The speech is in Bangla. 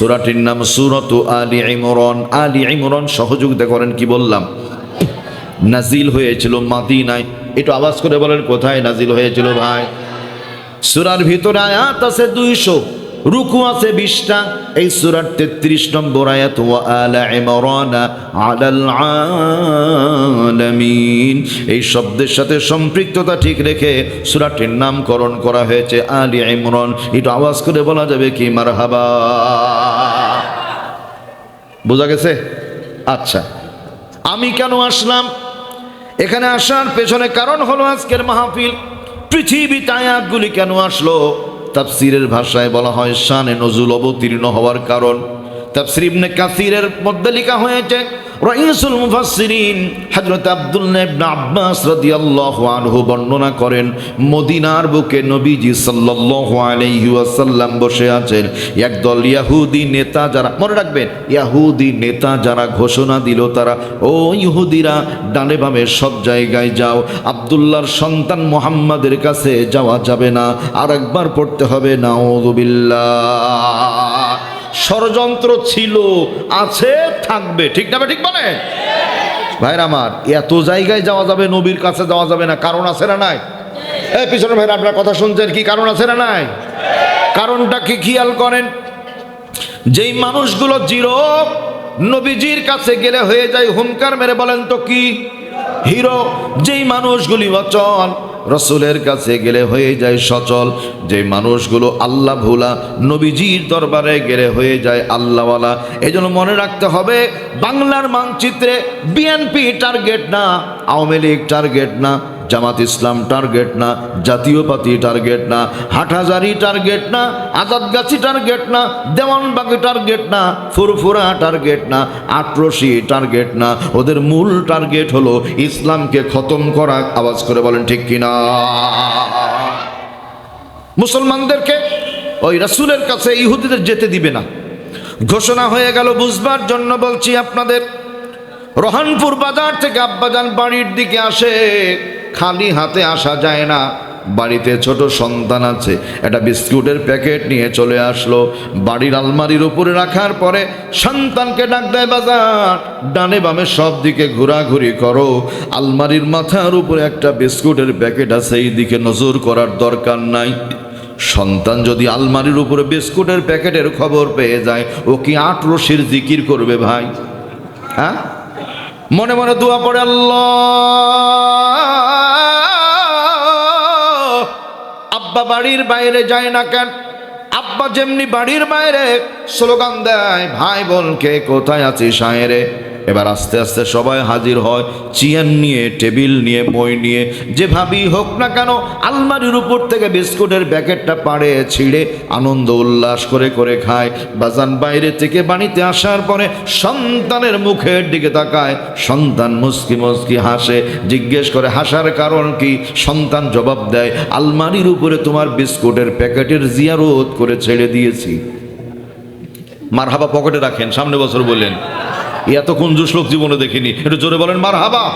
সুরাটির নাম সুরত আলী ইমরন। আলী ইমরন সহযোগিতা করেন, কি বললাম? নাজিল হয়েছিল মাদিনায়। একটু আওয়াজ করে বলেন, কোথায় নাজিল হয়েছিল ভাই? সুরার ভিতরে আয়াত আছে দুইশো, রুকু আছে বিশটা। এই সুরার তেত্রিশ নম্বর আয়াত আলা ইমরানা আলাল আলামিন। এই শব্দের সাথে সম্পৃক্ততা ঠিক রেখে সুরাটির নামকরণ করা হয়েছে আলী ইমরান। একটু আওয়াজ করে বলা যাবে কি? মারহাবা। বোঝা গেছে? আচ্ছা। আমি কেন আসলাম? এখানে আসার পেছনে কারণ হলো আজকের মাহফিল। পৃথিবীতে আয়াতগুলি কেন আসলো? তাফসিরের ভাষায় বলা হয়, শানে নজুল অবতীর্ণ হওয়ার কারণ। তাফসির ইবনে কাসিরের মধ্যে লেখা হয়েছে রাইসুল মুফাসসিরিন হযরত আব্দুল্লাহ ইবনে আব্বাস রাদিয়াল্লাহু আনহু বর্ণনা করেন, মদিনার বুকে নবীজি সাল্লাল্লাহু আলাইহি ওয়াসাল্লাম বসে আছেন। একদল ইয়াহুদি নেতা যারা, মনে রাখবেন, ইয়াহুদি নেতা যারা ঘোষণা দিল তারা, ও ইহুদিরা, ডানে বামে সব জায়গায় যাও, আব্দুল্লাহর সন্তান মোহাম্মদের কাছে যাওয়া যাবে না আর একবার পড়তে হবে, নাউযুবিল্লাহ। ষড়যন্ত্র ছিল, আছে, থাকবে। ঠিক না ঠিক বলে? ভাইরা আমার, এত জায়গায় যাওয়া যাবে, নবীর কাছে যাওয়া যাবে না। কারণ আছে না নাই? এই পিছনে ভাইরা, আপনার কথা শুনছেন কি? কারণ আছে না নাই? কারণটা কি খেয়াল করেন? যেই মানুষগুলো জিরো, নবীজির কাছে গেলে হয়ে যায় হুঙ্কার, মেরে বলেন তো কি? হিরো। যেই মানুষগুলি অচল রসুলের কাছে গেলে হয়ে যায় সচল। যে মানুষগুলো আল্লাহ ভোলা, নবীজির দরবারে গেলে হয়ে যায় আল্লাহওয়ালা। এই জন্য মনে রাখতে হবে, বাংলার মানচিত্রে বিএনপি টার্গেট না, আওয়ামী লীগ টার্গেট না। জামাত ইসলাম টার্গেট না জাতীয় পার্টি টার্গেট না, হাটহাজারি টার্গেট না, আজাদগাছি টার্গেট না, দেওয়ানবাগি টার্গেট না, ফুরফুরা টার্গেট না, আটরশি টার্গেট না। ওদের মূল টার্গেট হলো ইসলামকে খতম করা, আওয়াজ করে বলেন ঠিক কিনা? মুসলমানদেরকে ওই রাসূলের কাছে ইহুদিদের যেতে দিবে না। ঘোষণা হয়ে গেল বুঝবার জন্য বলছি আপনাদের, রহানপুর বাজার থেকে আব্বাজান বাড়ির দিকে আসে। খালি হাতে আসা যায় না। বাড়িতে ছোট সন্তান আছে। একটা বিস্কুটের প্যাকেট নিয়ে চলে আসলো। বাড়ির আলমারির উপরে রাখার পরে সন্তানকে ডাক দেয়, বাজার, ডানে বামে সব দিকে ঘোরাঘুরি করো। আলমারির মাথার উপরে একটা বিস্কুটের প্যাকেট আছে, এই দিকে নজর করার দরকার নাই। সন্তান যদি আলমারির উপরে বিস্কুটের প্যাকেটের খবর পেয়ে যায়, ও কি আট রশির জিকির করবে ভাই? হ্যাঁ? মনে মনে দোয়া পড়ে, আল্লাহ আব্বা বাড়ির বাইরে যায় না কেন? আব্বা যেমনি বাড়ির বাইরে, স্লোগান দেয়, ভাই বোনকে কোথায় আছিস সাঁয়েরে এবার আস্তে আস্তে সবাই হাজির হয় চিয়ান নিয়ে, টেবিল নিয়ে, বই নিয়ে, যেভাবেই হোক না কেন আলমারির উপর থেকে বিস্কুটের প্যাকেটটা পাড়ে ছিঁড়ে আনন্দ উল্লাস করে করে খায়। বাজান বাইরে থেকে বাড়িতে আসার পরে সন্তানের মুখের দিকে তাকায়। সন্তান মুস্কি মুস্কি হাসে, জিজ্ঞেস করে, হাসার কারণ কি? সন্তান জবাব দেয়, আলমারির উপরে তোমার বিস্কুটের প্যাকেটের জিয়ারত করে ছেড়ে দিয়েছি। মারহাবা পকেটে রাখেন, সামনে বছর বললেন। এত কোন লোক জীবনে দেখিনি। একটু জোরে বলেন মার হাবা